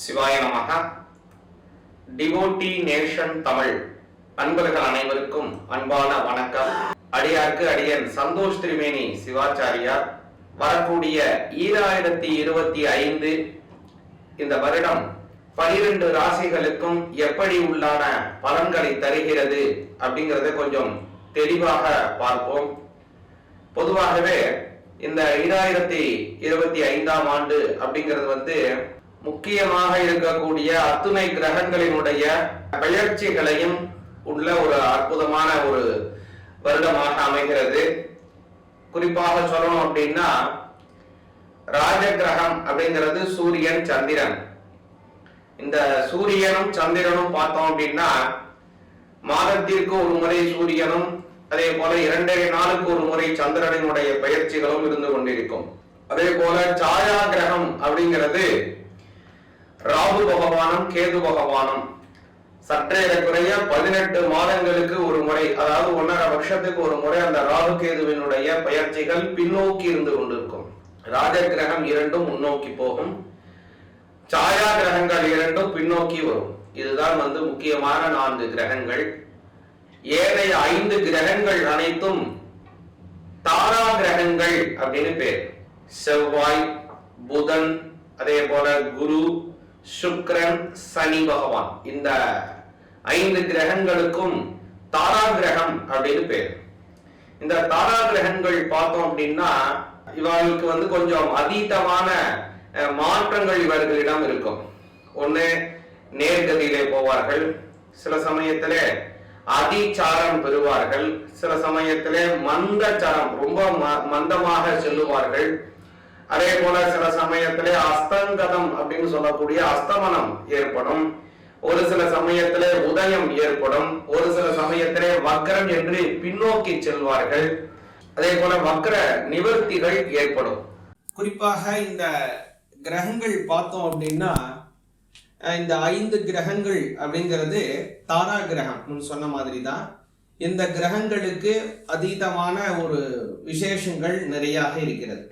சிவாய நமக. Devotee nation Tamil. அன்பர்கள் அனைவருக்கும் அன்பான வணக்கம். அடியார்க்கு அடியன் சந்தோஷ் திரிவேணி சிவாச்சாரியார். வரக்கூடிய ஈராயிரத்தி இருபத்தி ஐந்து இந்த வருடம் பனிரெண்டு ராசிகளுக்கும் எப்படி உள்ளான பலன்களை தருகிறது அப்படிங்கறத கொஞ்சம் தெளிவாக பார்ப்போம். பொதுவாகவே இந்த ஈராயிரத்தி இருபத்தி ஐந்தாம் ஆண்டு அப்படிங்கிறது வந்து முக்கியமாக இருக்கக்கூடிய அத்துணை கிரகங்களினுடைய பெயர்ச்சிகளையும் உள்ள ஒரு அற்புதமான ஒரு வருடமாக அமைகிறது. குறிப்பாக சொல்லணும் அப்படின்னா ராஜ கிரகம் அப்படிங்கிறது சூரியன் சந்திரன். இந்த சூரியனும் சந்திரனும் பார்த்தோம் அப்படின்னா மாதத்திற்கு ஒரு முறை சூரியனும் அதே போல இரண்டரை நாளுக்கு ஒரு முறை சந்திரனினுடைய பயிற்சிகளும் இருந்து கொண்டிருக்கும். அதே போல சாயா கிரகம் அப்படிங்கிறது ராகு பகவானும் கேது பகவானும். குறைய பதினெட்டு மாதங்களுக்கு ஒரு முறை அதாவது ஒன்றரை வருஷத்துக்கு ஒரு முறை அந்த ராகு கேதுவினுடைய பயிற்சிகள் பின்னோக்கி இருந்து கொண்டிருக்கும். ராஜ கிரகம் இரண்டும் முன்னோக்கி போகும். சாயா கிரகங்கள் இரண்டும் பின்னோக்கி வரும். இதுதான் வந்து முக்கியமான நான்கு கிரகங்கள். ஏனைய ஐந்து கிரகங்கள் அனைத்தும் தாரா கிரகங்கள் அப்படின்னு பேர். செவ்வாய் புதன் அதே போல குரு சுக்ரன் சனி பகவான். இந்த ஐந்து கிரகங்களுக்கும் தாரா கிரகம் அப்படின்னு பேர். இந்த தாரா கிரகங்கள் பார்த்தோம் அப்படின்னா இவர்களுக்கு வந்து கொஞ்சம் அதீதமான அஹ், மாற்றங்கள் இவர்களிடம் இருக்கும். ஒண்ணு நேர்கதியிலே போவார்கள். சில சமயத்தில் அதிச்சாரம் பெறுவார்கள். சில சமயத்தில் மந்தச்சாரம் ரொம்ப ம- மந்தமாக செல்லுவார்கள். அதே போல சில சமயத்திலே அஸ்தங்கதம் அப்படின்னு சொல்லக்கூடிய அஸ்தமனம் ஏற்படும். ஒரு சில சமயத்திலே உதயம் ஏற்படும். ஒரு சில சமயத்திலே வக்ரம் என்று பின்னோக்கி செல்வார்கள். அதே போல வக்ர நிவர்த்திகள் ஏற்படும். குறிப்பாக இந்த கிரகங்கள் பார்த்தோம் அப்படின்னா இந்த ஐந்து கிரகங்கள் அப்படிங்கிறது தாரா கிரகம் சொன்ன மாதிரி தான் இந்த கிரகங்களுக்கு அதீதமான ஒரு விசேஷங்கள் நிறையாக இருக்கிறது.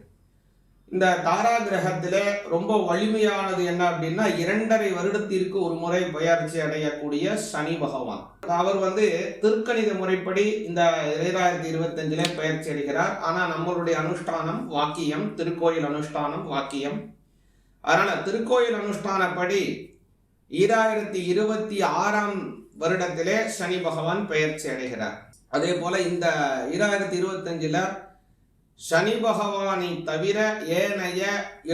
இந்த தாரா கிரகத்தில் ரொம்ப வலிமையானது என்ன அப்படின்னா இரண்டரை வருடத்திற்கு ஒரு முறை பயிற்சி அடையக்கூடிய சனி பகவான். அவர் வந்து திருக்கணித முறைப்படி இந்த இரண்டாயிரத்தி இருபத்தஞ்சிலே பயிற்சி அடைகிறார். ஆனால் நம்மளுடைய அனுஷ்டானம் வாக்கியம் திருக்கோயில் அனுஷ்டானம் வாக்கியம். அதனால் திருக்கோயில் அனுஷ்டானப்படி ஈராயிரத்தி இருபத்தி ஆறாம் வருடத்திலே சனி பகவான் பெயர்ச்சி அடைகிறார். அதே போல் இந்த ஈராயிரத்தி இருபத்தஞ்சில் சனி பகவானை தவிர ஏனைய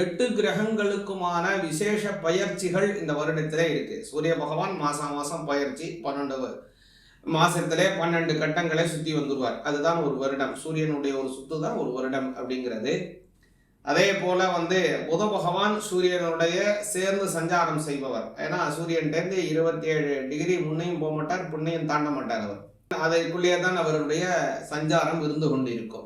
எட்டு கிரகங்களுக்குமான விசேஷ பயிற்சிகள் இந்த வருடத்திலே இருக்கு. சூரிய பகவான் மாசம் மாசம் பயிற்சி பன்னெண்டு மாசத்திலே பன்னெண்டு கட்டங்களை சுத்தி வந்துருவார். அதுதான் ஒரு வருடம். சூரியனுடைய ஒரு சுத்து தான் ஒரு வருடம் அப்படிங்கிறது. அதே போல வந்து புத பகவான் சூரியனுடைய சேர்ந்து சஞ்சாரம் செய்பவர். ஏன்னா சூரியன்டேருந்து இருபத்தி ஏழு டிகிரி முன்னையும் போக மாட்டார் புண்ணையும் தாண்ட மாட்டார் அவர். அதற்குள்ளேயே தான் அவருடைய சஞ்சாரம் இருந்து கொண்டு இருக்கும்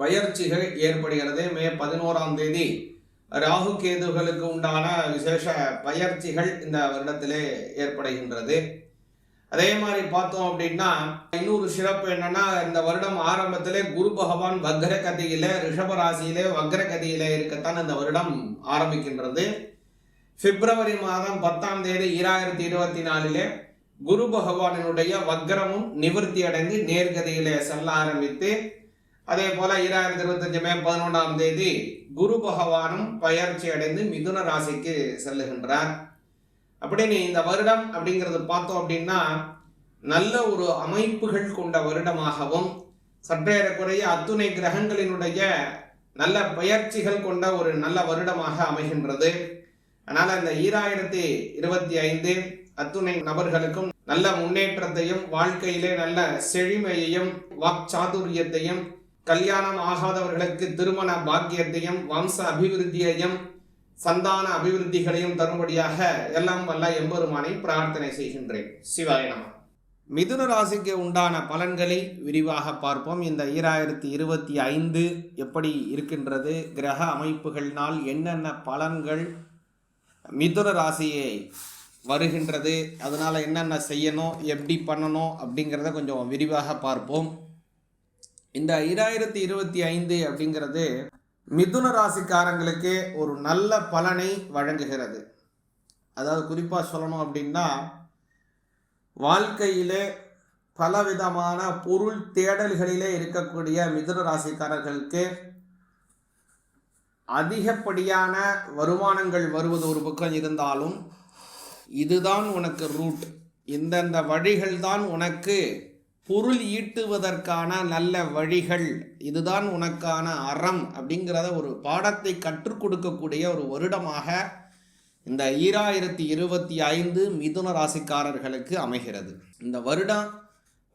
பயிற்சிகள் ஏற்படுகிறது. மே பதினோராம் தேதி ராகு கேதுகளுக்கு உண்டான விசேஷ பயிற்சிகள் இந்த வருடத்திலே ஏற்படுகின்றது. அதே மாதிரி பார்த்தோம் அப்படின்னா இன்னொரு சிறப்பு என்னன்னா இந்த வருடம் ஆரம்பத்திலே குரு பகவான் வக்ர கதியில ரிஷப ராசியிலே வக்ர கதியில இருக்கத்தான் இந்த வருடம் ஆரம்பிக்கின்றது. பிப்ரவரி மாதம் பத்தாம் தேதி ஈராயிரத்தி இருபத்தி நாலிலே குரு பகவானினுடைய வக்ரமும் நிவர்த்தி அடைந்து நேர்கதியிலே செல்ல ஆரம்பித்து அதே போல ஈராயிரத்தி இருபத்தஞ்சு மே பதினொன்றாம் தேதி குரு பகவானும் பயிற்சி அடைந்து மிதுன ராசிக்கு செல்லுகின்றார். அப்படின்னு இந்த வருடம் அப்படிங்கிறது பார்த்தோம் அப்படின்னா நல்ல ஒரு அமைப்புகள் கொண்ட வருடமாகவும் சற்றேறக்குறைய அத்துணை கிரகங்களினுடைய நல்ல பயிற்சிகள் கொண்ட ஒரு நல்ல வருடமாக அமைகின்றது. அதனால் இந்த ஈராயிரத்தி இருபத்தி ஐந்து அத்துணை நபர்களுக்கும் நல்ல முன்னேற்றத்தையும் வாழ்க்கையிலே நல்ல செழுமையையும் வாக்சாதுரியத்தையும் கல்யாணம் ஆகாதவர்களுக்கு திருமண பாக்கியத்தையும் வம்ச அபிவிருத்தியையும் சந்தான அபிவிருத்திகளையும் தரும்படியாக எல்லாம் வல்ல எம்பெருமானை பிரார்த்தனை செய்கின்றேன். சிவாய நம. மிதுன ராசிக்கு உண்டான பலன்களை விரிவாக பார்ப்போம். இந்த ஈராயிரத்தி இருபத்தி ஐந்து எப்படி இருக்கின்றது கிரக அமைப்புகள்னால் என்னென்ன பலன்கள் மிதுன ராசியை வருகின்றது அதனால் என்னென்ன செய்யணும் எப்படி பண்ணணும் அப்படிங்கிறத கொஞ்சம் விரிவாக பார்ப்போம். இந்த ஈராயிரத்தி இருபத்தி ஐந்து அப்படிங்கிறது மிதுன ராசிக்காரங்களுக்கு ஒரு நல்ல பலனை வழங்குகிறது. அதாவது குறிப்பாக சொல்லணும் அப்படின்னா வாழ்க்கையிலே பலவிதமான பொருள் தேடல்களிலே இருக்கக்கூடிய மிதுன ராசிக்காரர்களுக்கு அதிகப்படியான வருமானங்கள் வருவது ஒரு பக்கம் இருந்தாலும் இதுதான் உனக்கு ரூட் இந்தந்த வழிகள் தான் உனக்கு பொருள் ஈட்டுவதற்கான நல்ல வழிகள் இதுதான் உனக்கான அறம் அப்படிங்கிறத ஒரு பாடத்தை கற்றுக் கொடுக்கக்கூடிய ஒரு வருடமாக இந்த ஈராயிரத்தி இருபத்தி ஐந்து மிதுன ராசிக்காரர்களுக்கு அமைகிறது. இந்த வருடம்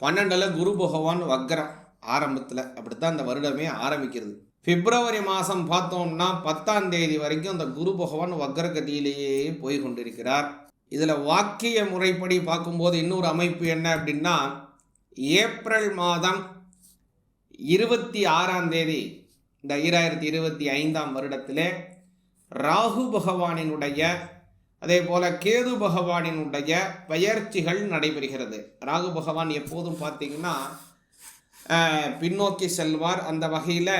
பன்னெண்டில் குரு பகவான் வக்ரம் ஆரம்பத்தில் அப்படித்தான் இந்த வருடமே ஆரம்பிக்கிறது. பிப்ரவரி மாதம் பார்த்தோம்னா பத்தாம் தேதி வரைக்கும் அந்த குரு பகவான் வக்ரகதியிலேயே போய் கொண்டிருக்கிறார் இதில் வாக்கிய முறைப்படி பார்க்கும்போது இன்னொரு அமைப்பு என்ன அப்படின்னா ஏப்ரல் மாதம் இருபத்தி ஆறாம் தேதி இந்த ஈராயிரத்தி இருபத்தி ஐந்தாம் வருடத்திலே ராகு பகவானினுடைய அதே போல கேது பகவானினுடைய பெயர்ச்சிகள் நடைபெறுகிறது. ராகு பகவான் எப்போதும் பார்த்தீங்கன்னா பின்னோக்கி செல்வார். அந்த வகையில்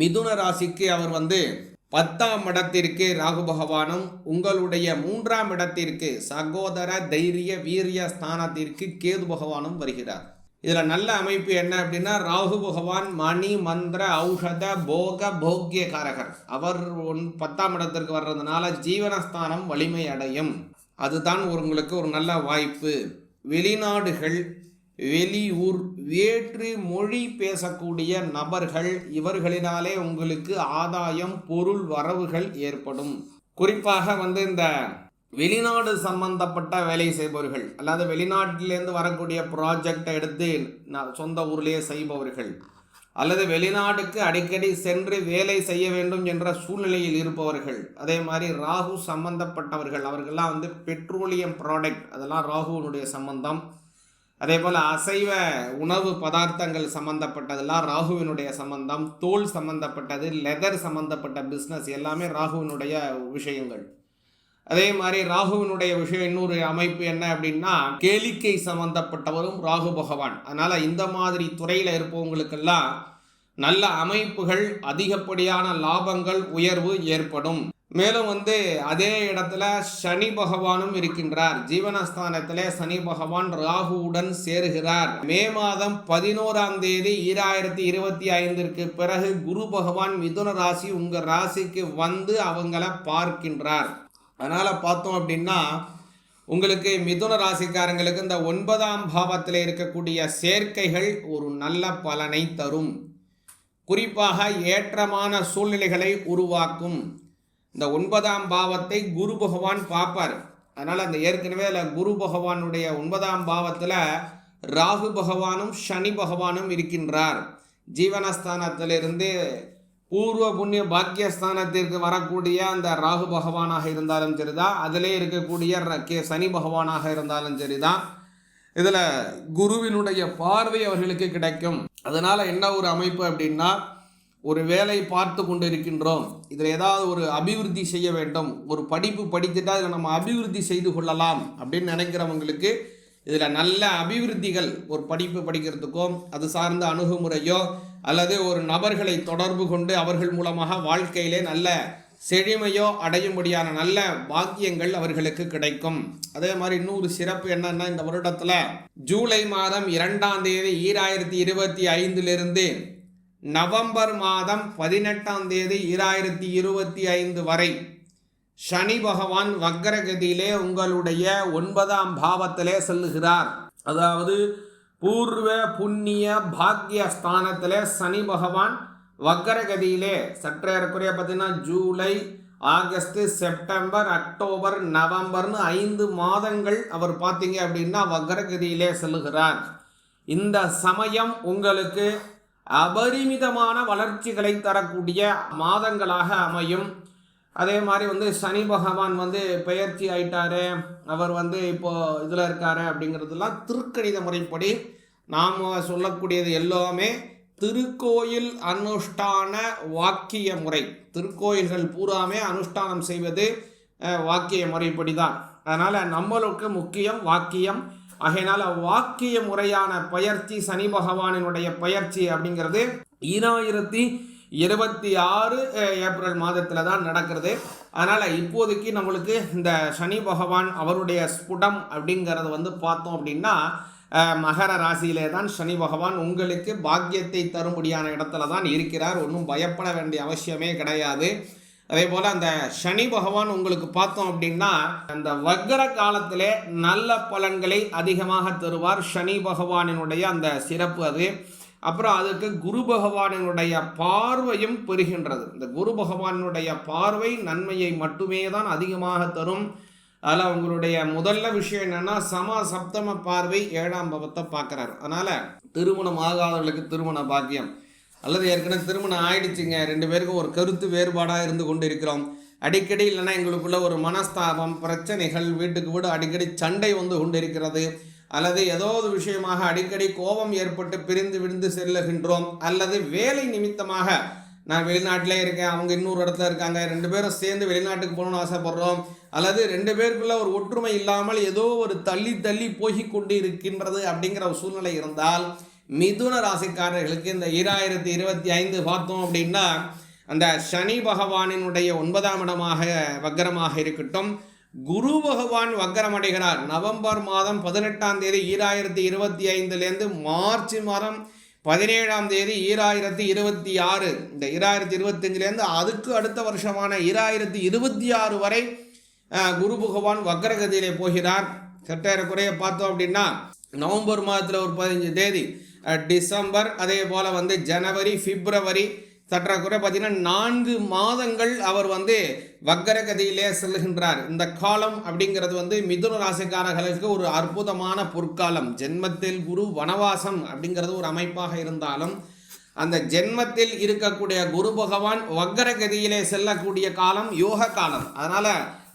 மிதுன ராசிக்கு அவர் வந்து பத்தாம் இடத்திற்கு ராகு பகவானும் உங்களுடைய மூன்றாம் இடத்திற்கு சகோதர தைரிய வீரிய ஸ்தானத்திற்கு கேது பகவானும் வருகிறார். இதில் நல்ல அமைப்பு என்ன அப்படின்னா ராகு பகவான் மணி மந்திர ஔஷத போக போக்கியகாரகர் அவர் ஒன் பத்தாம் இடத்திற்கு வர்றதுனால ஜீவனஸ்தானம் வலிமை அடையும். அதுதான் உங்களுக்கு ஒரு நல்ல வாய்ப்பு. வெளிநாடுகள் வெளியூர் வேற்று மொழி பேசக்கூடிய நபர்கள் இவர்களினாலே உங்களுக்கு ஆதாயம் பொருள் வரவுகள் ஏற்படும். குறிப்பாக வந்து இந்த வெளிநாடு சம்பந்தப்பட்ட வேலை செய்பவர்கள் அல்லாத வெளிநாட்டிலேருந்து வரக்கூடிய ப்ராஜெக்டை எடுத்து நான் சொந்த ஊர்லேயே செய்பவர்கள் அல்லது வெளிநாடுக்கு அடிக்கடி சென்று வேலை செய்ய வேண்டும் என்ற சூழ்நிலையில் இருப்பவர்கள் அதே மாதிரி ராகு சம்பந்தப்பட்டவர்கள் அவர்கள்லாம் வந்து பெட்ரோலியம் ப்ராடக்ட் அதெல்லாம் ராகுவினுடைய சம்பந்தம். அதே போல் அசைவ உணவு பதார்த்தங்கள் சம்பந்தப்பட்டதெல்லாம் ராகுவினுடைய சம்பந்தம் தோல் சம்பந்தப்பட்டது லெதர் சம்பந்தப்பட்ட பிஸ்னஸ் எல்லாமே ராகுவினுடைய விஷயங்கள். அதே மாதிரி ராகுவினுடைய விஷயம் இன்னொரு அமைப்பு என்ன அப்படின்னா கேளிக்கை சம்பந்தப்பட்டவரும் ராகு பகவான். அதனால் இந்த மாதிரி துறையில் இருப்பவங்களுக்கெல்லாம் நல்ல அமைப்புகள் அதிகப்படியான லாபங்கள் உயர்வு ஏற்படும். மேலும் வந்து அதே இடத்துல சனி பகவானும் இருக்கின்றார். ஜீவனஸ்தானத்திலே சனி பகவான் ராகுவுடன் சேருகிறார். மே மாதம் பதினோராம் தேதி ஈராயிரத்தி இருபத்தி ஐந்திற்கு பிறகு குரு பகவான் மிதுன ராசி உங்கள் ராசிக்கு வந்து அவங்கள பார்க்கின்றார். அதனால் பார்த்தோம் அப்படின்னா உங்களுக்கு மிதுன ராசிக்காரங்களுக்கு இந்த ஒன்பதாம் பாவத்தில் இருக்கக்கூடிய சேர்க்கைகள் ஒரு நல்ல பலனை தரும். குறிப்பாக ஏற்றமான சூழ்நிலைகளை உருவாக்கும். இந்த ஒன்பதாம் பாவத்தை குரு பகவான் பார்ப்பார். அதனால் அந்த ஏற்கனவே அதில் குரு பகவானுடைய ஒன்பதாம் பாவத்தில் ராகு பகவானும் சனி பகவானும் இருக்கின்றார். ஜீவனஸ்தானத்திலிருந்து பூர்வ புண்ணிய பாக்கியஸ்தானத்திற்கு வரக்கூடிய அந்த ராகு பகவானாக இருந்தாலும் சரிதான் அதிலே இருக்கக்கூடிய ர- கே சனி பகவானாக இருந்தாலும் சரிதான் இதில் குருவினுடைய பார்வை அவர்களுக்கு கிடைக்கும். அதனால் என்ன ஒரு அமைப்பு அப்படின்னா ஒரு வேலை பார்த்து கொண்டு இருக்கின்றோம் இதில் ஏதாவது ஒரு அபிவிருத்தி செய்ய வேண்டும். ஒரு படிப்பு படித்துட்டா இதில் நம்ம அபிவிருத்தி செய்து கொள்ளலாம் அப்படின்னு நினைக்கிறவங்களுக்கு இதில் நல்ல அபிவிருத்திகள் ஒரு படிப்பு படிக்கிறதுக்கோ அது சார்ந்த அணுகுமுறையோ அல்லது ஒரு நபர்களை தொடர்பு கொண்டு அவர்கள் மூலமாக வாழ்க்கையிலே நல்ல செழுமையோ அடையும்படியான நல்ல பாக்கியங்கள் அவர்களுக்கு கிடைக்கும். அதே மாதிரி இன்னொரு சிறப்பு என்னன்னா இந்த வருடத்துல ஜூலை மாதம் இரண்டாம் தேதி ஈராயிரத்தி இருபத்தி ஐந்திலிருந்து நவம்பர் மாதம் பதினெட்டாம் தேதி ஈராயிரத்தி இருபத்தி ஐந்து வரை சனி பகவான் வக்கரகதியிலே உங்களுடைய ஒன்பதாம் பாவத்திலே செல்லுகிறார். அதாவது பூர்வ புண்ணிய பாக்கிய ஸ்தானத்தில் சனி பகவான் வக்கரகதியிலே சற்றேறக்குறைய பார்த்தீங்கன்னா ஜூலை ஆகஸ்ட் செப்டம்பர் அக்டோபர் நவம்பர்னு ஐந்து மாதங்கள் அவர் பார்த்தீங்க அப்படின்னா வக்கரகதியிலே செல்லுகிறார். இந்த சமயம் உங்களுக்கு அபரிமிதமான வளர்ச்சிகளை தரக்கூடிய மாதங்களாக அமையும். அதே மாதிரி வந்து சனி பகவான் வந்து பெயர்ச்சி ஆயிட்டாரு. அவர் வந்து இப்போ இதில் இருக்காரு அப்படிங்கிறதுலாம் திருக்கணித முறைப்படி நாம் சொல்லக்கூடியது எல்லாமே திருக்கோயில் அனுஷ்டான வாக்கிய முறை. திருக்கோயில்கள் பூராமே அனுஷ்டானம் செய்வது வாக்கிய முறைப்படி தான் அதனால் நம்மளுக்கு முக்கியம் வாக்கியம். ஆகையினால் வாக்கிய முறையான பயிற்சி சனி பகவானினுடைய பயிற்சி அப்படிங்கிறது ஈராயிரத்தி இருபத்தி ஆறு ஏப்ரல் மாதத்தில் தான் நடக்கிறது. அதனால் இப்போதைக்கு நம்மளுக்கு இந்த சனி பகவான் அவருடைய ஸ்புடம் அப்படிங்கிறது வந்து பார்த்தோம் அப்படின்னா மகர ராசியிலே தான் சனி பகவான் உங்களுக்கு பாக்கியத்தை தரும்படியான இடத்துல தான் இருக்கிறார். ஒன்றும் பயப்பட வேண்டிய அவசியமே கிடையாது. அதே போல் அந்த சனி பகவான் உங்களுக்கு பார்த்தோம் அப்படின்னா அந்த வக்ர காலத்திலே நல்ல பலன்களை அதிகமாக தருவார். சனி பகவானினுடைய அந்த சிறப்பு அது. அப்புறம் அதுக்கு குரு பகவானினுடைய பார்வையும் பெறுகின்றது. இந்த குரு பகவானுடைய பார்வை நன்மையை மட்டுமே தான் அதிகமாக தரும். அதில் உங்களுடைய முதல்ல விஷயம் என்னன்னா சம சப்தம பார்வை ஏழாம் பவத்தை பார்க்குறாரு. அதனால் திருமணம் ஆகாதவர்களுக்கு திருமண பாக்கியம். அல்லது ஏற்கனவே திருமணம் ஆயிடுச்சுங்க. ரெண்டு பேருக்கும் ஒரு கருத்து வேறுபாடாக இருந்து கொண்டு இருக்கிறோம் அடிக்கடி இல்லைன்னா எங்களுக்குள்ள ஒரு மனஸ்தாபம் பிரச்சனைகள் வீட்டுக்கு வீடு அடிக்கடி சண்டை வந்து கொண்டு இருக்கிறது அல்லது ஏதோ ஒரு விஷயமாக அடிக்கடி கோபம் ஏற்பட்டு பிரிந்து விழுந்து செல்லுகின்றோம் அல்லது வேலை நிமித்தமாக. நான் வெளிநாட்டிலே இருக்கேன் அவங்க இன்னொரு இடத்துல இருக்காங்க ரெண்டு பேரும் சேர்ந்து வெளிநாட்டுக்கு போகணும்னு ஆசைப்படுறோம் அல்லது ரெண்டு பேருக்குள்ள ஒரு ஒற்றுமை இல்லாமல் ஏதோ ஒரு தள்ளி தள்ளி போய் கொண்டு இருக்கின்றது அப்படிங்கிற ஒரு சூழ்நிலை இருந்தால் மிதுன ராசிக்காரர்களுக்கு இந்த ஈராயிரத்தி இருபத்தி ஐந்து பார்த்தோம் அப்படின்னா அந்த சனி பகவானினுடைய ஒன்பதாம் இடமாக வக்கரமாக இருக்கட்டும் குரு பகவான் வக்கரமடைகிறார். நவம்பர் மாதம் பதினெட்டாம் தேதி ஈராயிரத்தி இருபத்தி ஐந்துலேருந்து மார்ச் மாதம் பதினேழாம் தேதி ஈராயிரத்தி இருபத்தி ஆறு. இந்த ஈராயிரத்தி இருபத்தஞ்சிலேருந்து அதுக்கு அடுத்த வருஷமான ஈராயிரத்தி இருபத்தி ஆறு வரை குரு பகவான் வக்கரகதியிலே போகிறார். சற்றேறக்குறைய பார்த்தோம் அப்படின்னா நவம்பர் மாதத்தில் ஒரு பதினஞ்சு தேதி டிசம்பர் அதே போல் வந்து ஜனவரி பிப்ரவரி சற்றாக்குறை பார்த்தீங்கன்னா நான்கு மாதங்கள் அவர் வந்து வக்கரகதியிலே செல்கின்றார் இந்த காலம் அப்படிங்கிறது வந்து மிதுன ராசிக்காரர்களுக்கு ஒரு அற்புதமான பொற்காலம். ஜென்மத்தில் குரு வனவாசம் அப்படிங்கிறது ஒரு அமைப்பாக இருந்தாலும் அந்த ஜென்மத்தில் இருக்கக்கூடிய குரு பகவான் வக்கரகதியிலே செல்லக்கூடிய காலம் யோக காலம். அதனால்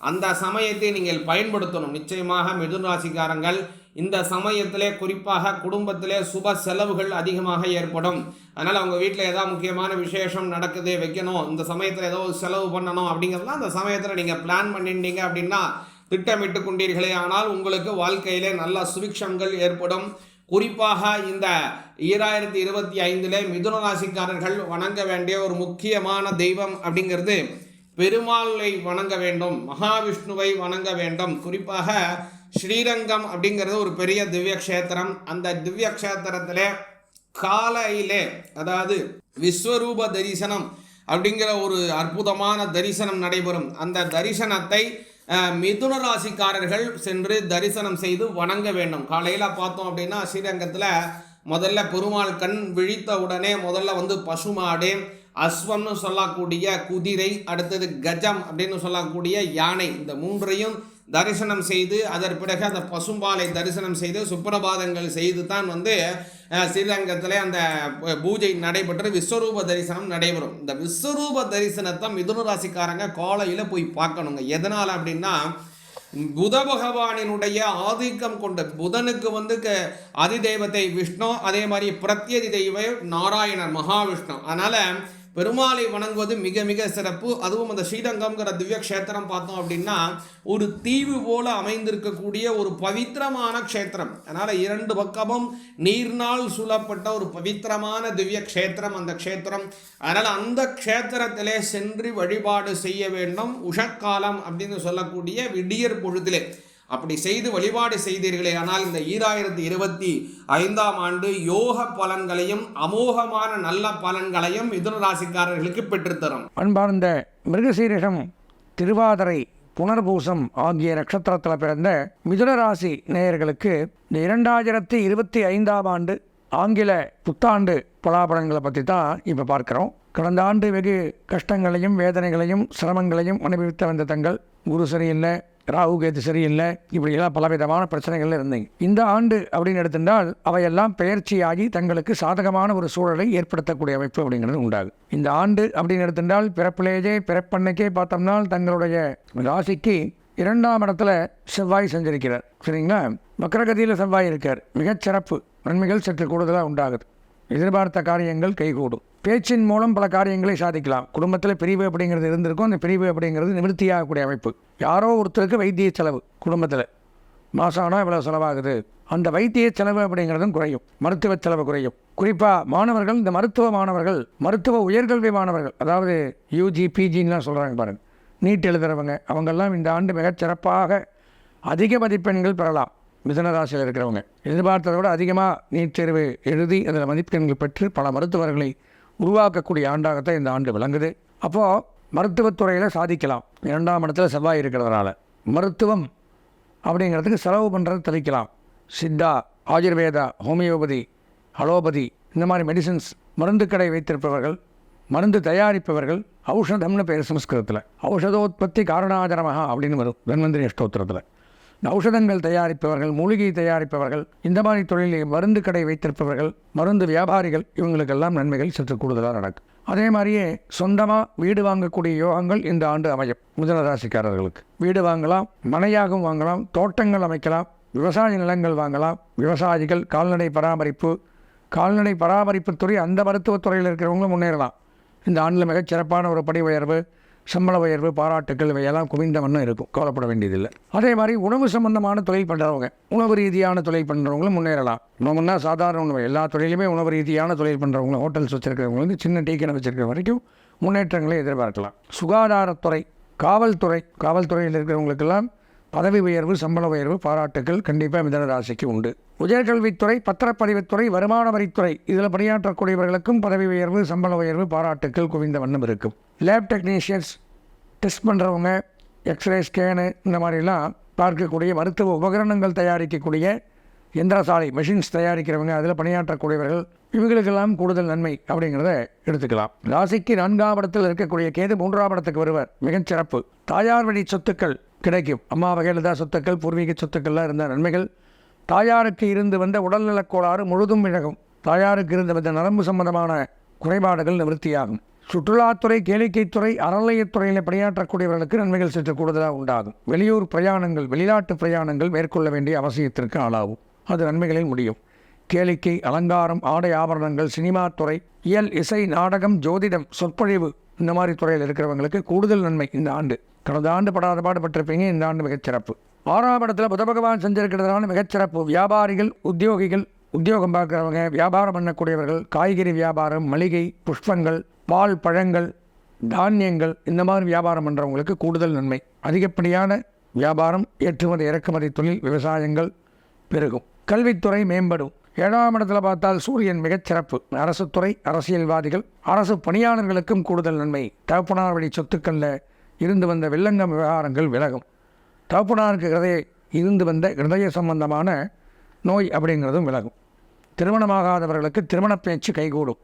அந்த சமயத்தை நீங்கள் பயன்படுத்தணும். நிச்சயமாக மிதுன ராசிக்காரங்கள் இந்த சமயத்திலே குறிப்பாக குடும்பத்திலே சுப செலவுகள் அதிகமாக ஏற்படும். அதனால் அவங்க வீட்டில் ஏதாவது முக்கியமான விசேஷம் நடக்குது வைக்கணும் இந்த சமயத்தில் ஏதோ செலவு பண்ணணும் அப்படிங்கிறதுலாம் அந்த சமயத்தில் நீங்கள் பிளான் பண்ணிட்டீங்க அப்படின்னா திட்டமிட்டு கொண்டீர்களே. ஆனால் உங்களுக்கு வாழ்க்கையிலே நல்ல சுபிக்ஷங்கள் ஏற்படும். குறிப்பாக இந்த ஈராயிரத்தி இருபத்தி ஐந்தில் மிதுன ராசிக்காரர்கள் வணங்க வேண்டிய ஒரு முக்கியமான தெய்வம் அப்படிங்கிறது பெருமாளை வணங்க வேண்டும் மகாவிஷ்ணுவை வணங்க வேண்டும். குறிப்பாக ஸ்ரீரங்கம் அப்படிங்கிறது ஒரு பெரிய திவ்ய க்ஷேத்திரம் அந்த திவ்ய க்ஷேத்திரத்தில் காலையிலே அதாவது விஸ்வரூப தரிசனம் அப்படிங்கிற ஒரு அற்புதமான தரிசனம் நடைபெறும். அந்த தரிசனத்தை மிதுன ராசிக்காரர்கள் சென்று தரிசனம் செய்து வணங்க வேண்டும். காலையில் பார்த்தோம் அப்படின்னா ஸ்ரீரங்கத்தில் முதல்ல பெருமாள் கண் விழித்த உடனே முதல்ல வந்து பசுமாடு அஸ்வம்னு சொல்லக்கூடிய குதிரை அடுத்தது கஜம் அப்படின்னு சொல்லக்கூடிய யானை. இந்த மூன்றையும் தரிசனம் செய்து அதன் பிறகு அந்த பசும்பாலை தரிசனம் செய்து சுப்பிரபாதங்கள் செய்து தான் வந்து ஸ்ரீரங்கத்தில் அந்த பூஜை நடைபெற்று விஸ்வரூப தரிசனம் நடைபெறும். இந்த விஸ்வரூப தரிசனத்தை மிதுன ராசிக்காரங்க காலையில் போய் பார்க்கணுங்க. எதனால் அப்படின்னா புத பகவானினுடைய ஆதிக்கம் கொண்ட புதனுக்கு வந்து க- அதிதெய்வத்தை விஷ்ணு அதே மாதிரி பிரத்யதி தெய்வம் நாராயணர் மகாவிஷ்ணு. அதனால பெருமாளை வணங்குவது மிக மிக சிறப்பு. அதுவும் அந்த ஸ்ரீரங்கம்ங்கிற திவ்ய க்ஷேத்திரம் பார்த்தோம் அப்படின்னா ஒரு தீவு போல அமைந்திருக்கக்கூடிய ஒரு பவித்திரமான க்ஷேத்திரம். அதனால் இரண்டு பக்கமும் நீர்னால் சூழப்பட்ட ஒரு பவித்திரமான திவ்ய க்ஷேத்திரம் அந்த க்ஷேத்திரம். அதனால் அந்த க்ஷேத்திரத்திலே சென்று வழிபாடு செய்ய வேண்டும். உஷக்காலம் அப்படின்னு சொல்லக்கூடிய விடியற் பொழுதிலே. அப்படி செய்து வழிபாடு செய்தீர்களே ஆனால் இந்த ஈராயிரத்தி இருபத்தி ஐந்தாம் ஆண்டு யோக பலன்களையும் அமோகமான நல்ல பலன்களையும் மிதுன ராசிக்காரர்களுக்கு பெற்றுத்தரும். அன்பார்ந்த மிருகசீரிஷம் திருவாதிரை புனர்பூசம் ஆகிய நட்சத்திரத்தில் பிறந்த மிதுன ராசி நேயர்களுக்கு இந்த இரண்டாயிரத்தி இருபத்தி ஐந்தாம் ஆண்டு ஆங்கில புத்தாண்டு பலாபலன்களை பற்றி தான் இப்போ பார்க்குறோம். கடந்த ஆண்டு வெகு கஷ்டங்களையும் வேதனைகளையும் சிரமங்களையும் அனுபவித்து வந்த தங்கள். குரு சரியில்லை ராகு கேது சரியில்லை இப்படியெல்லாம் பலவிதமான பிரச்சனைகள் இருந்தீங்க. இந்த ஆண்டு அப்படின்னு எடுத்திருந்தால் அவையெல்லாம் பெயர்ச்சியாகி தங்களுக்கு சாதகமான ஒரு சூழலை ஏற்படுத்தக்கூடிய அமைப்பு அப்படிங்கிறது உண்டாகும் இந்த ஆண்டு அப்படின்னு எடுத்திருந்தால் பிறப்பிலேயே பிறப்பன்னைக்கே பார்த்தோம்னா தங்களுடைய ராசிக்கு இரண்டாம் இடத்துல செவ்வாய் செஞ்சிருக்கிறார். சரிங்களா? வக்கரகதியில் செவ்வாய் இருக்கார். மிகச் சிறப்பு நன்மைகள் சற்று கூடுதலாக உண்டாகுது. எதிர்பார்த்த காரியங்கள் கைகூடும். பேச்சின் மூலம் பல காரியங்களை சாதிக்கலாம். குடும்பத்தில் பிரிவு அப்படிங்கிறது இருந்திருக்கும். அந்த பிரிவு அப்படிங்கிறது நிவர்த்தியாகக்கூடிய அமைப்பு. யாரோ ஒருத்தருக்கு வைத்திய செலவு குடும்பத்தில். மாதம் ஆனால் இவ்வளோ செலவாகுது. அந்த வைத்திய செலவு அப்படிங்கிறதும் குறையும். மருத்துவ செலவு குறையும். குறிப்பாக மாணவர்கள் இந்த மருத்துவ மாணவர்கள் மருத்துவ உயர்கல்வி மாணவர்கள் அதாவது யூஜி பிஜின்லாம் சொல்கிறாங்க பாருங்கள் நீட் எழுதுகிறவங்க அவங்கெல்லாம் இந்த ஆண்டு மிகச் சிறப்பாக அதிக மதிப்பெண்கள் பெறலாம். மிதனராசியில் இருக்கிறவங்க. எதிர்பார்த்ததை விட அதிகமாக நீட் தேர்வு எழுதி அதில் மதிப்பெண்கள் பெற்று பல மருத்துவர்களை உருவாக்கக்கூடிய ஆண்டாகத்தான் இந்த ஆண்டு விளங்குது. அப்போது மருத்துவத்துறையில் சாதிக்கலாம். இரண்டாம் இடத்துல செவ்வாய் இருக்கிறதுனால. மருத்துவம் அப்படிங்கிறதுக்கு செலவு பண்ணுறது தெளிக்கலாம். சித்தா ஆயுர்வேதா ஹோமியோபதி அலோபதி இந்த மாதிரி மெடிசன்ஸ் மருந்து கடை வைத்திருப்பவர்கள் மருந்து தயாரிப்பவர்கள் ஔஷதம்னு பேர் சமஸ்கிருதத்தில். ஔஷதோத்பத்தி காரணாதரமகா அப்படின்னு வரும். தன்வந்திரி அஷ்டோத்திரத்தில். ஔஷதங்கள் தயாரிப்பவர்கள் மூலிகை தயாரிப்பவர்கள் இந்த மாதிரி தொழிலில் மருந்து கடை வைத்திருப்பவர்கள் மருந்து வியாபாரிகள் இவங்களுக்கெல்லாம் நன்மைகள் சற்று கூடுதலாக நடக்கும் அதே மாதிரியே சொந்தமாக வீடு வாங்கக்கூடிய யோகங்கள் இந்த ஆண்டு அமையும் முதலராசிக்காரர்களுக்கு வீடு வாங்கலாம் மனையாகவும் வாங்கலாம் தோட்டங்கள் அமைக்கலாம் விவசாய நிலங்கள் வாங்கலாம் விவசாயிகள் கால்நடை பராமரிப்பு கால்நடை பராமரிப்பு துறை அந்த மருத்துவத்துறையில் இருக்கிறவங்களும் முன்னேறலாம். இந்த ஆண்டில் மிகச் சிறப்பான ஒரு படி உயர்வு சம்பள உயர்வு பாராட்டுக்கள் இவையெல்லாம் குவிந்த வண்ணம் இருக்கும். கவலைப்பட வேண்டியதில்லை. அதே மாதிரி உணவு சம்பந்தமான தொழில் பண்ணுறவங்க உணவு ரீதியான தொழில் பண்ணுறவங்களும் முன்னேறலாம். உணவுன்னா சாதாரண உணவு எல்லா தொழிலுமே உணவு ரீதியான தொழில் பண்ணுறவங்க ஹோட்டல்ஸ் வச்சுருக்கிறவங்க வந்து சின்ன டீ கடை வச்சுருக்கிற வரைக்கும் முன்னேற்றங்களை எதிர்பார்க்கலாம். சுகாதாரத்துறை காவல்துறை காவல்துறையில் இருக்கிறவங்களுக்கெல்லாம் பதவி உயர்வு சம்பள உயர்வு பாராட்டுகள் கண்டிப்பாக மிதன ராசிக்கு உண்டு. உயர்கல்வித்துறை பத்திரப்பதிவுத்துறை வருமான வரித்துறை இதில் பணியாற்றக்கூடியவர்களுக்கும் பதவி உயர்வு சம்பள உயர்வு பாராட்டுகள் குவிந்த வண்ணம் இருக்கும். லேப் டெக்னீஷியன்ஸ் டெஸ்ட் பண்ணுறவங்க எக்ஸ்ரே ஸ்கேனு இந்த மாதிரிலாம் பார்க்கக்கூடிய மருத்துவ உபகரணங்கள் தயாரிக்கக்கூடிய எந்திரசாலை மெஷின்ஸ் தயாரிக்கிறவங்க அதில் பணியாற்றக்கூடியவர்கள் இவங்களுக்கெல்லாம் கூடுதல் நன்மை அப்படிங்கிறத எடுத்துக்கலாம். ராசிக்கு நான்காம் இடத்தில் இருக்கக்கூடிய கேது மூன்றாம் இடத்துக்கு வருவர். மிகச் சிறப்பு தாயார் வழி சொத்துக்கள் கிடைக்கும். அம்மா வகையில் தான் சொத்துக்கள் பூர்வீக சொத்துக்கள்லாம் இருந்த நன்மைகள். தாயாருக்கு இருந்து வந்த உடல்நலக் கோளாறு முழுதும் விலகும். தாயாருக்கு இருந்து வந்த நரம்பு சம்பந்தமான குறைபாடுகள் நிவர்த்தியாகும். சுற்றுலாத்துறை கேளிக்கைத்துறை அறநிலையத்துறையில் பணியாற்றக்கூடியவர்களுக்கு நன்மைகள் சற்று கூடுதலாக உண்டாகும். வெளியூர் பிரயாணங்கள் வெளிநாட்டு பிரயாணங்கள் மேற்கொள்ள வேண்டிய அவசியத்திற்கு ஆளாகும். அது நன்மைகளில் முடியும். கேளிக்கை அலங்காரம் ஆடை ஆபரணங்கள் சினிமா துறை இயல் இசை நாடகம் ஜோதிடம் சொற்பொழிவு இந்த மாதிரி துறையில் இருக்கிறவங்களுக்கு கூடுதல் நன்மை இந்த ஆண்டு. கடந்த ஆண்டு படாத பாடுபட்டிருப்பீங்க இந்த ஆண்டு மிகச்சிறப்பு ஆறாம் இடத்துல புத பகவான் செஞ்சிருக்கிறதுனால மிகச்சிறப்பு வியாபாரிகள் உத்தியோகிகள் உத்தியோகம் பார்க்குறவங்க வியாபாரம் பண்ணக்கூடியவர்கள் காய்கறி வியாபாரம் மளிகை புஷ்பங்கள் பால் பழங்கள் தானியங்கள் இந்த மாதிரி வியாபாரம் பண்ணுறவங்களுக்கு கூடுதல் நன்மை. அதிகப்படியான வியாபாரம் ஏற்றுமதி இறக்குமதி தொழில் விவசாயங்கள் பெருகும். கல்வித்துறை மேம்படும். ஏழாம் இடத்துல பார்த்தால் சூரியன் மிகச் சிறப்பு. அரசுத்துறை அரசியல்வாதிகள் அரசு பணியாளர்களுக்கும் கூடுதல் நன்மை. தகப்பனார் வழி சொத்துக்களில் இருந்து வந்த வில்லங்கம் விவகாரங்கள் விலகும். தகப்பனாருக்கு ஹிருதய இருந்து வந்த ஹிருதய சம்பந்தமான நோய் அப்படிங்கிறதும் விலகும். திருமணமாகாதவர்களுக்கு திருமண பேச்சு கைகூடும்.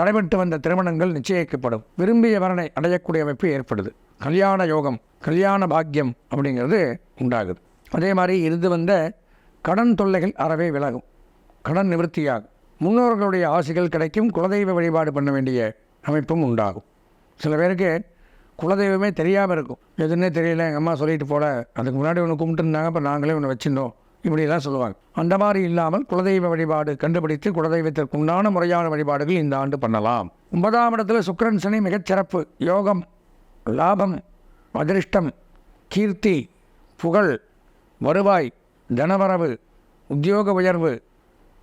தடைபட்டு வந்த திருமணங்கள் நிச்சயிக்கப்படும். விரும்பிய வரனை அடையக்கூடிய அமைப்பு ஏற்படுது. கல்யாண யோகம் கல்யாண பாக்கியம் அப்படிங்கிறது உண்டாகுது. அதே மாதிரி இருந்து வந்த கடன் தொல்லைகள் அறவே விலகும். கடன் நிவர்த்தியாகும். முன்னோர்களுடைய ஆசைகள் கிடைக்கும் குலதெய்வ வழிபாடு பண்ண வேண்டிய அமைப்பும் உண்டாகும். சில பேருக்கு குலதெய்வமே தெரியாமல் இருக்கும். எதுன்னே தெரியல எங்கள் அம்மா சொல்லிட்டு போல அதுக்கு முன்னாடி ஒன்று கும்பிட்டுருந்தாங்க அப்போ நாங்களே ஒன்று வச்சிருந்தோம் இப்படிலாம் சொல்லுவாங்க. அந்த மாதிரி இல்லாமல் குலதெய்வ வழிபாடு கண்டுபிடித்து குலதெய்வத்திற்கு உண்டான முறையான வழிபாடுகள் இந்த ஆண்டு பண்ணலாம். ஒன்பதாம் இடத்துல சுக்கரன் சனி மிகச்சிறப்பு யோகம் லாபம் அதிர்ஷ்டம் கீர்த்தி புகழ் வருவாய் தனவரவு உத்தியோக உயர்வு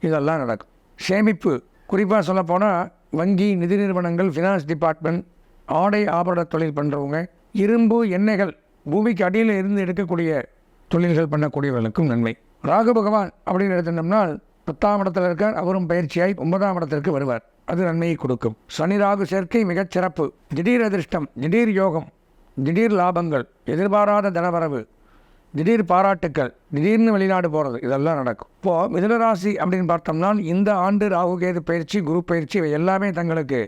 இதெல்லாம் நடக்கும். சேமிப்பு. குறிப்பாக சொல்லப்போனால் வங்கி நிதி நிறுவனங்கள் ஃபினான்ஸ் டிபார்ட்மெண்ட் ஆடை ஆபரண தொழில் பண்ணுறவங்க இரும்பு எண்ணெய்கள் பூமிக்கு அடியில் இருந்து எடுக்கக்கூடிய தொழில்கள் பண்ணக்கூடியவர்களுக்கும் நன்மை. ராகு பகவான் அப்படின்னு எடுத்துட்டோம்னால் பத்தாம் இடத்துல இருக்கார். அவரும் பயிற்சியாய் ஒன்பதாம் இடத்திற்கு வருவார். அது நன்மையை கொடுக்கும். சனி ராகு சேர்க்கை மிகச் சிறப்பு திடீர் அதிர்ஷ்டம் திடீர் யோகம் திடீர் லாபங்கள் எதிர்பாராத தனவரவு திடீர் பாராட்டுக்கள் திடீர்னு வெளிநாடு போகிறது இதெல்லாம் நடக்கும். இப்போது மிதனராசி அப்படின்னு பார்த்தோம்னா இந்த ஆண்டு ராகுகேது பயிற்சி குரு பயிற்சி இவை எல்லாமே தங்களுக்கு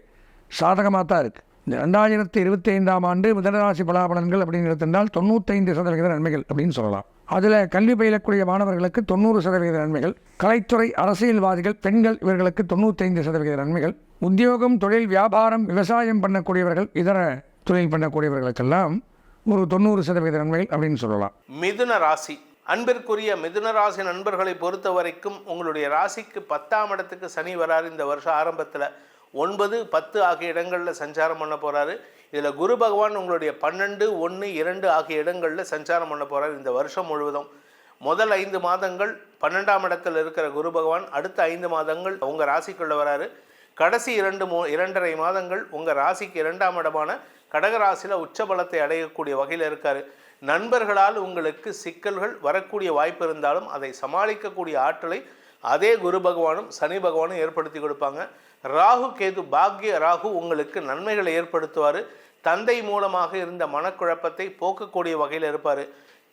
சாதகமாக தான் இருக்குது இந்த ரெண்டாயிரத்தி இருபத்தி ஐந்தாம் ஆண்டு மிதனராசி பலாபலன்கள் அப்படின்னு எடுத்திருந்தால் தொண்ணூத்தைந்து சதவிகித நன்மைகள் அப்படின்னு சொல்லலாம். அதில் கல்வி பயிலக்கூடிய மாணவர்களுக்கு தொண்ணூறு சதவிகித நன்மைகள் கலைத்துறை அரசியல்வாதிகள் பெண்கள் இவர்களுக்கு தொண்ணூத்தைந்து சதவிகித நன்மைகள் உத்தியோகம் தொழில் வியாபாரம் விவசாயம் பண்ணக்கூடியவர்கள் இதர தொழில் பண்ணக்கூடியவர்களுக்கெல்லாம் ஒரு தொண்ணூறு சதவீத நன்மைகள் அப்படின்னு சொல்லலாம். மிதுன ராசி. அன்பிற்குரிய மிதுன ராசி நண்பர்களை பொறுத்த வரைக்கும் உங்களுடைய ராசிக்கு பத்தாம் இடத்துக்கு சனி வராரு. இந்த வருஷம் ஆரம்பத்தில் ஒன்பது பத்து ஆகிய இடங்களில் சஞ்சாரம் பண்ண போகிறாரு இதில் குரு பகவான் உங்களுடைய பன்னெண்டு ஒன்று இரண்டு ஆகிய இடங்களில் சஞ்சாரம் பண்ண போகிறார் இந்த வருஷம் முழுவதும் முதல் ஐந்து மாதங்கள் பன்னெண்டாம் இடத்தில் இருக்கிற குரு பகவான் அடுத்த ஐந்து மாதங்கள் உங்கள் ராசிக்குள்ளே வராரு. கடைசி இரண்டு மூ இரண்டரை மாதங்கள் உங்கள் ராசிக்கு இரண்டாம் இடமான கடகராசியில் உச்சபலத்தை அடையக்கூடிய வகையில் இருக்கார். நண்பர்களால் உங்களுக்கு சிக்கல்கள் வரக்கூடிய வாய்ப்பு இருந்தாலும் அதை சமாளிக்கக்கூடிய ஆற்றலை அதே குரு பகவானும் சனி பகவானும் ஏற்படுத்தி கொடுப்பாங்க. ராகு கேது பாக்ய ராகு உங்களுக்கு நன்மைகளை ஏற்படுத்துவார். தந்தை மூலமாக இருந்த மனக்குழப்பத்தை போக்கக்கூடிய வகையில் இருப்பார்.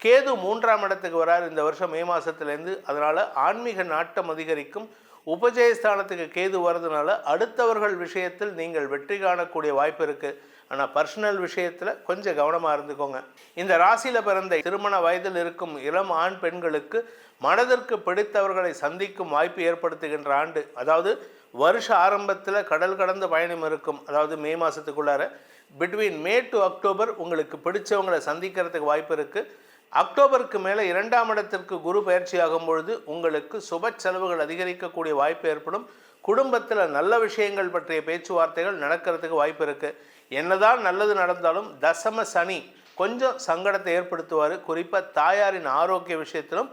கேது மூன்றாம் இடத்துக்கு வரார் இந்த வருஷம் மே மாதத்துலேருந்து அதனால் ஆன்மீக நாட்டம் அதிகரிக்கும். உபஜயஸ்தானத்துக்கு கேது வர்றதுனால அடுத்தவர்கள் விஷயத்தில் நீங்கள் வெற்றி காணக்கூடிய வாய்ப்பு இருக்குது ஆனால் பர்சனல் விஷயத்தில் கொஞ்சம் கவனமாக இருந்துக்கோங்க. இந்த ராசியில் பிறந்த திருமண வயதில் இருக்கும் இளம் ஆண் பெண்களுக்கு மனதிற்கு பிடித்தவர்களை சந்திக்கும் வாய்ப்பு ஏற்படுத்துகின்ற ஆண்டு. அதாவது வருஷ ஆரம்பத்தில் கடல் கடந்த பயணம் இருக்கும். அதாவது மே மாதத்துக்குள்ளார பிட்வீன் மே டு அக்டோபர் உங்களுக்கு பிடிச்சவங்களை சந்திக்கிறதுக்கு வாய்ப்பு இருக்குது அக்டோபருக்கு மேலே இரண்டாம் இடத்திற்கு குரு பயிற்சியாகும் பொழுது உங்களுக்கு சுப செலவுகள் அதிகரிக்கக்கூடிய வாய்ப்பு ஏற்படும். குடும்பத்தில் நல்ல விஷயங்கள் பற்றிய பேச்சுவார்த்தைகள் நடக்கிறதுக்கு வாய்ப்பு இருக்குது என்னதான் நல்லது நடந்தாலும் தசம சனி கொஞ்சம் சங்கடத்தை ஏற்படுத்துவார். குறிப்பாக தாயாரின் ஆரோக்கிய விஷயத்திலும்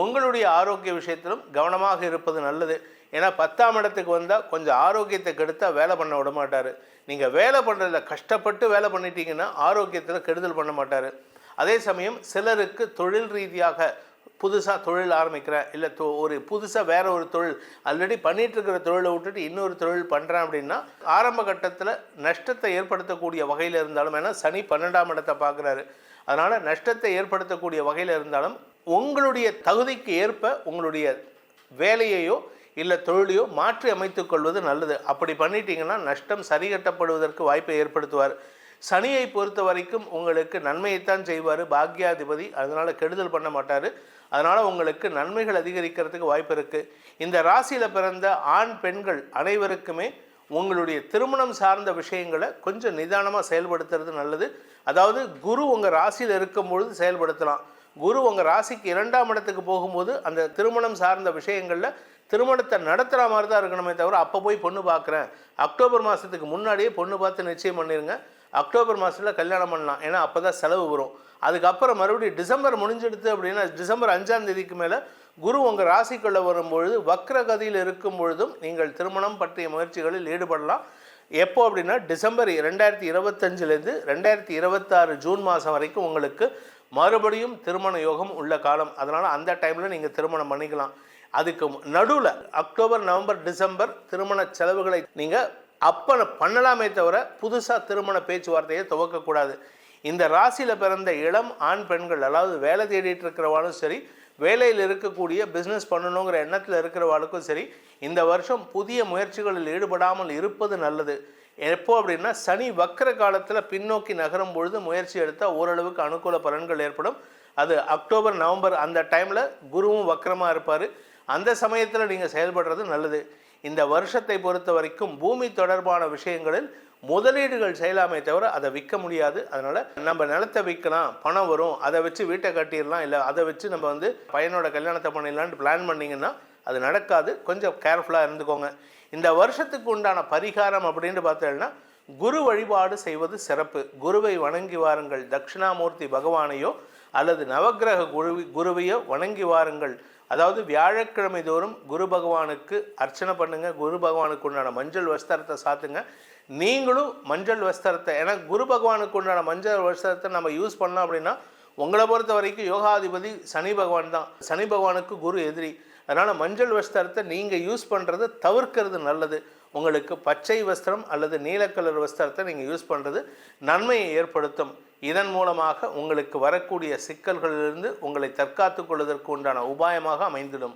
உங்களுடைய ஆரோக்கிய விஷயத்திலும் கவனமாக இருப்பது நல்லது. ஏன்னா பத்தாம் இடத்துக்கு வந்தால் கொஞ்சம் ஆரோக்கியத்தை கெடுத்தால் வேலை பண்ண விட மாட்டார் நீங்கள் வேலை பண்ணுறதுல கஷ்டப்பட்டு வேலை பண்ணிட்டீங்கன்னா ஆரோக்கியத்தில் கெடுதல் பண்ண மாட்டார். அதே சமயம் சிலருக்கு தொழில் ரீதியாக புதுசாக தொழில் ஆரம்பிக்கிறேன். இல்லை தொ ஒரு புதுசாக வேறு ஒரு தொழில் ஆல்ரெடி பண்ணிகிட்ருக்கிற இருக்கிற தொழிலை விட்டுட்டு இன்னொரு தொழில் பண்ணுறேன் அப்படின்னா ஆரம்ப கட்டத்தில் நஷ்டத்தை ஏற்படுத்தக்கூடிய வகையில் இருந்தாலும் ஏன்னா சனி பன்னெண்டாம் இடத்தை பார்க்குறாரு. அதனால் நஷ்டத்தை ஏற்படுத்தக்கூடிய வகையில் இருந்தாலும் உங்களுடைய தகுதிக்கு ஏற்ப உங்களுடைய வேலையையோ இல்லை தொழிலையோ மாற்றி அமைத்துக்கொள்வது நல்லது. அப்படி பண்ணிட்டீங்கன்னா நஷ்டம் சரிகட்டப்படுவதற்கு வாய்ப்பை ஏற்படுத்துவார். சனியை பொறுத்த வரைக்கும் உங்களுக்கு நன்மையைத்தான் செய்வார் பாக்யாதிபதி. அதனால் கெடுதல் பண்ண மாட்டார். அதனால் உங்களுக்கு நன்மைகள் அதிகரிக்கிறதுக்கு வாய்ப்பு இருக்குது இந்த ராசியில் பிறந்த ஆண் பெண்கள் அனைவருக்குமே உங்களுடைய திருமணம் சார்ந்த விஷயங்களை கொஞ்சம் நிதானமாக செயல்படுத்துறது நல்லது. அதாவது குரு உங்கள் ராசியில் இருக்கும் பொழுது செயல்படுத்தலாம். குரு உங்கள் ராசிக்கு இரண்டாம் இடத்துக்கு போகும்போது அந்த திருமணம் சார்ந்த விஷயங்களில் திருமணத்தை நடத்துகிற மாதிரி தான் இருக்கணுமே தவிர அப்போ போய் பொண்ணு பார்க்குறேன் அக்டோபர் மாதத்துக்கு முன்னாடியே பொண்ணு பார்த்து நிச்சயம் பண்ணிடுங்க அக்டோபர் மாதத்தில் கல்யாணம் பண்ணலாம். ஏன்னா அப்போ தான் செலவு வரும். அதுக்கப்புறம் மறுபடியும் டிசம்பர் முடிஞ்செடுத்து அப்படின்னா டிசம்பர் அஞ்சாம் தேதிக்கு மேலே குரு உங்கள் ராசிக்குள்ளே வரும்பொழுது வக்ர கதியில் இருக்கும் பொழுதும் நீங்கள் திருமணம் பற்றிய முயற்சிகளில் ஈடுபடலாம். எப்போ அப்படின்னா டிசம்பர் ரெண்டாயிரத்தி இருபத்தஞ்சிலேருந்து ரெண்டாயிரத்தி இருபத்தாறு ஜூன் மாதம் வரைக்கும் உங்களுக்கு மறுபடியும் திருமண யோகம் உள்ள காலம். அதனால் அந்த டைமில் நீங்கள் திருமணம் பண்ணிக்கலாம். அதுக்கு நடுவில் அக்டோபர் நவம்பர் டிசம்பர் திருமண செலவுகளை நீங்கள் அப்போ பண்ணலாமே தவிர புதுசாக திருமண பேச்சுவார்த்தையை துவக்கக்கூடாது இந்த ராசியில் பிறந்த இளம் ஆண் பெண்கள் அதாவது வேலை தேடிட்டு இருக்கிறவாலும் சரி வேலையில் இருக்கக்கூடிய பிஸ்னஸ் பண்ணணுங்கிற எண்ணத்தில் இருக்கிறவாளுக்கும் சரி இந்த வருஷம் புதிய முயற்சிகளில் ஈடுபடாமல் இருப்பது நல்லது. எப்போ அப்படின்னா சனி வக்கர காலத்தில் பின்னோக்கி நகரும் பொழுது முயற்சி எடுத்தால் ஓரளவுக்கு அனுகூல பலன்கள் ஏற்படும். அது அக்டோபர் நவம்பர் அந்த டைமில் குருவும் வக்கரமாக இருப்பார். அந்த சமயத்தில் நீங்கள் செயல்படுறது நல்லது. இந்த வருஷத்தை பொறுத்த வரைக்கும் பூமி தொடர்பான விஷயங்களில் முதலீடுகள் செய்யலாமே தவிர அதை விற்க முடியாது. அதனால் நம்ம நிலத்தை விற்கலாம் பணம் வரும் அதை வச்சு வீட்டை கட்டிடலாம் இல்லை அதை வச்சு நம்ம வந்து பையனோட கல்யாணத்தை பண்ணிடலான்ட்டு பிளான் பண்ணிங்கன்னா அது நடக்காது. கொஞ்சம் கேர்ஃபுல்லாக இருந்துக்கோங்க. இந்த வருஷத்துக்கு உண்டான பரிகாரம் அப்படின்னு பார்த்தோம்னா குரு வழிபாடு செய்வது சிறப்பு. குருவை வணங்கி வாருங்கள். தட்சிணாமூர்த்தி பகவானையோ அல்லது நவக்கிரக குருவி குருவையோ வணங்கி வாருங்கள். அதாவது வியாழக்கிழமை தோறும் குரு பகவானுக்கு அர்ச்சனை பண்ணுங்கள் குரு பகவானுக்கு உண்டான மஞ்சள் வஸ்திரத்தை சாத்துங்க. நீங்களும் மஞ்சள் வஸ்திரத்தை ஏன்னா குரு பகவானுக்கு உண்டான மஞ்சள் வஸ்திரத்தை நம்ம யூஸ் பண்ணோம் அப்படின்னா உங்களை பொறுத்த வரைக்கும் யோகாதிபதி சனி பகவான் தான். சனி பகவானுக்கு குரு எதிரி. அதனால் மஞ்சள் வஸ்திரத்தை நீங்கள் யூஸ் பண்ணுறது தவிர்க்கிறது நல்லது. உங்களுக்கு பச்சை வஸ்திரம் அல்லது நீல கலர் வஸ்திரத்தை நீங்கள் யூஸ் பண்ணுறது நன்மையை ஏற்படுத்தும். இதன் மூலமாக உங்களுக்கு வரக்கூடிய சிக்கல்களிலிருந்து உங்களை தற்காத்து கொள்வதற்கு உண்டான உபாயமாக அமைந்திடும்.